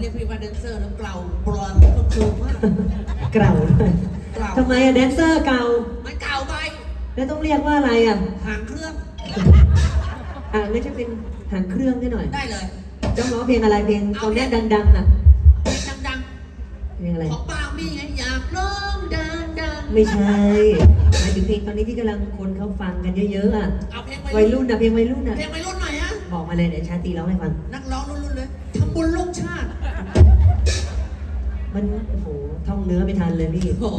เรียกพี่ว่าแดนเซอร์แล้วเกลาบลอนก็คือมากเก่าด้วยเกลาทำไมอะแดนเซอร์เก่า มันเก่าไปแล้วต้องเรียกว่าอะไรอะหางเครื่อง อะงั้นจะเป็นหางเครื่องได้หน่อยได้เลยต้องร้องเพลงอะไรเพลงตอนเนี้ยดังๆอะเพลงดังเพลงอะไร ๆ ของปามี่ไงอยากร้องดังๆไม่ใช่หมายถึงเพลงตอนนี้ที่กำลังคนเขาฟังกันเยอะๆอะเอาเพลงวัยรุ่นนะเพลงวัยรุ่นนะเพลงวัยรุ่นหน่อยฮะ บอกมาเลยเดี๋ยวชาตรีร้องให้ฟัง นักร้องรุ่นๆเลยทำบุญลูกชาติ มันโอ้โหท่องเนื้อไม่ทันเลยพี่ โอ้โห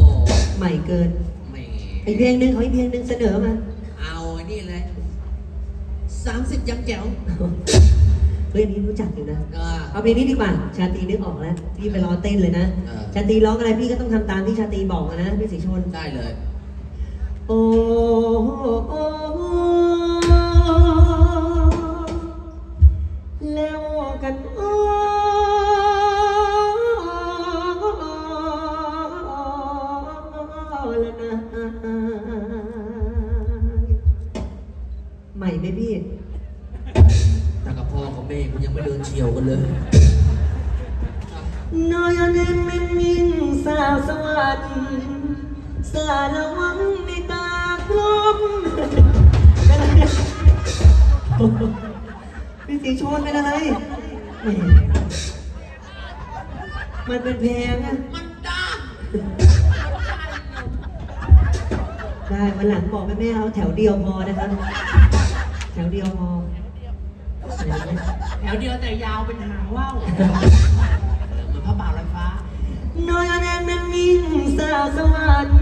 ใหม่เกินแหมอีกเพลงหนึ่งขออีกเพลงหนึ่งเสนอมา เอาไอ้นี่เลยสามสิบยังแจ๋วเรื่องนี้รู้จักอยู่นะ เออ เอาเพลงนี้ดีกว่า ชาตรีนึกออกแล้ว พี่ไปรอเต้นเลยนะ เออ ชาตรีร้องอะไรพี่ก็ต้องทำตามที่ชาตรีบอกนะพี่สีชน ได้เลย โอ้โอ้ ไหมพี่แต่กับพ่อกับแม่กูยังไม่เดินเฉียวกันเลยน้อยเนมเป็นมิงสาวสวรรค์สารวังในตากลมเป็นอะไรเนี่ยโอ้โหพี่สีชนเป็นอะไรแหมมันเป็นเพลงอะมันด้านได้วันหลังบอกแม่แม่ๆเอาแถวเดียวพอนะครับ แถวเดียวพอแถวเดียวแต่ยาวเป็นหางว่าวเหมือนพระบ่าวลอยฟ้า น้อยแนนมันมิงสาวสวรรค์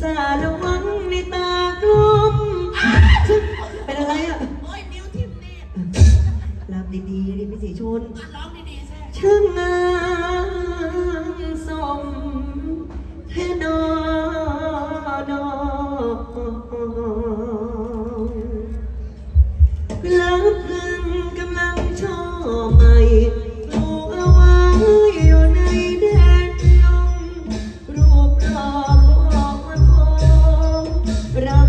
สารวังในตากลมเป็นอะไรอะโอ้ยนิ้วทิ่มนี่รำดีๆดิพี่สีชนอะร้องดีๆแซ่ช่าง งรำ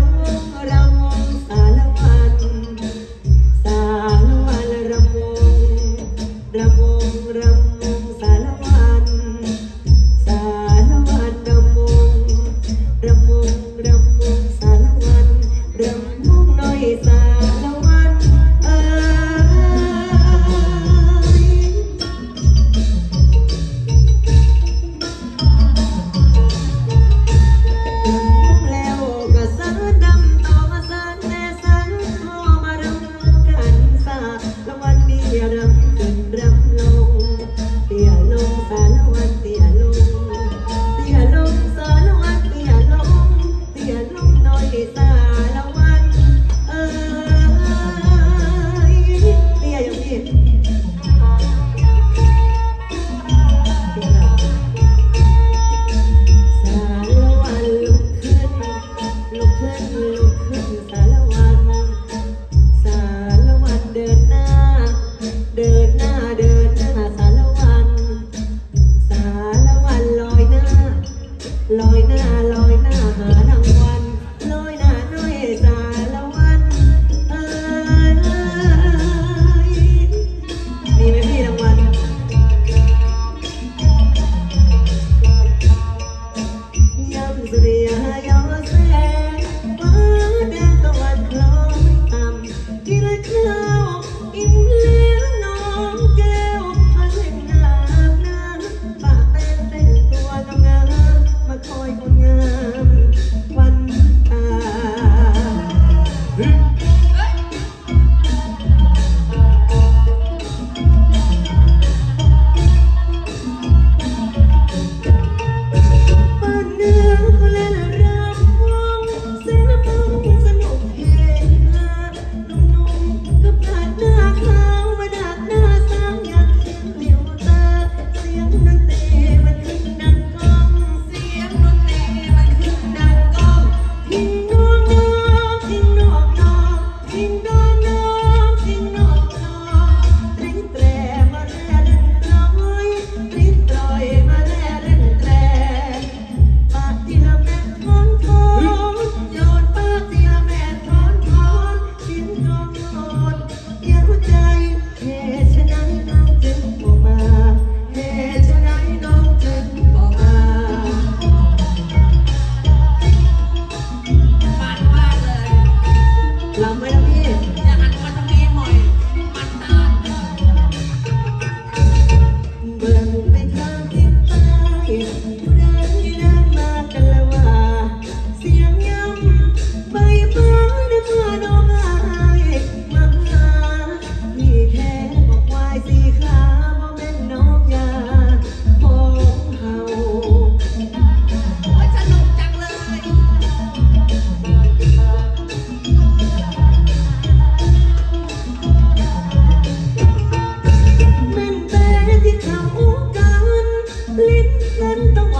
clothes.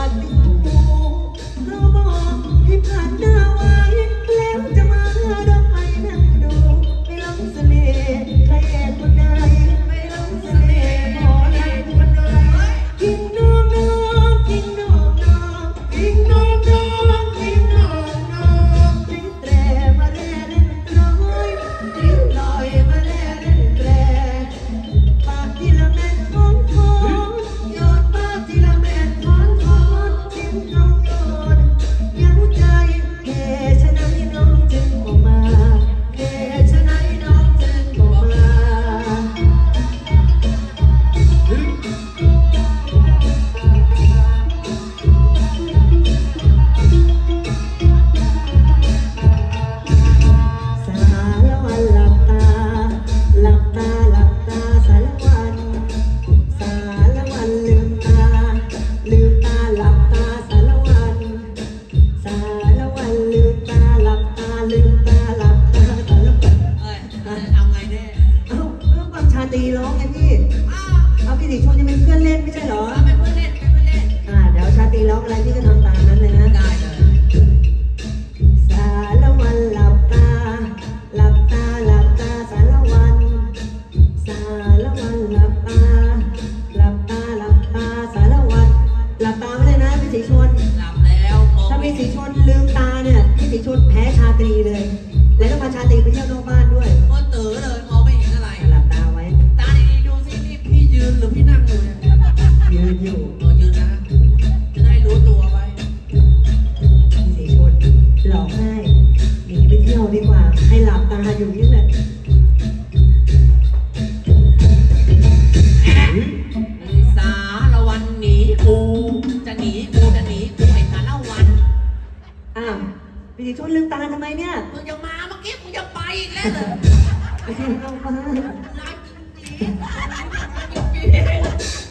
God be พี่จิชุนลืมตาทำไมเนี่ยมึยังมาเมื่อกี้มึยังไปอีกแล้วเหรอพี่จิชุนลืมตาร้งจริงลาจริง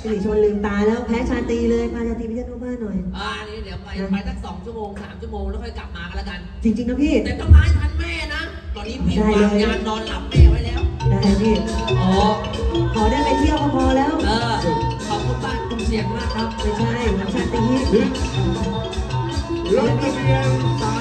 พี่จิชุนลืมตาแล้วแพ้ชาตรีเลยพาชาตรีพี่จิชุนบ้านหน่อยอ่านี่เดี๋ยวไปไปสักสองชั่วโมงสามชั่วโมงแล้วค่อยกลับมากันละกัน จริงๆนะพี่แต่ต้องร้ายทันแม่นะตอนนี้พี่วางยานนอนหลับแม่ไว้แล้วได้พี่อ๋อขอได้ไปเที่ยวก็พอแล้ว เออขอบคุณบ้านคุณเสียงมากครับไม่ใช่ชาตรี Lord Gabriel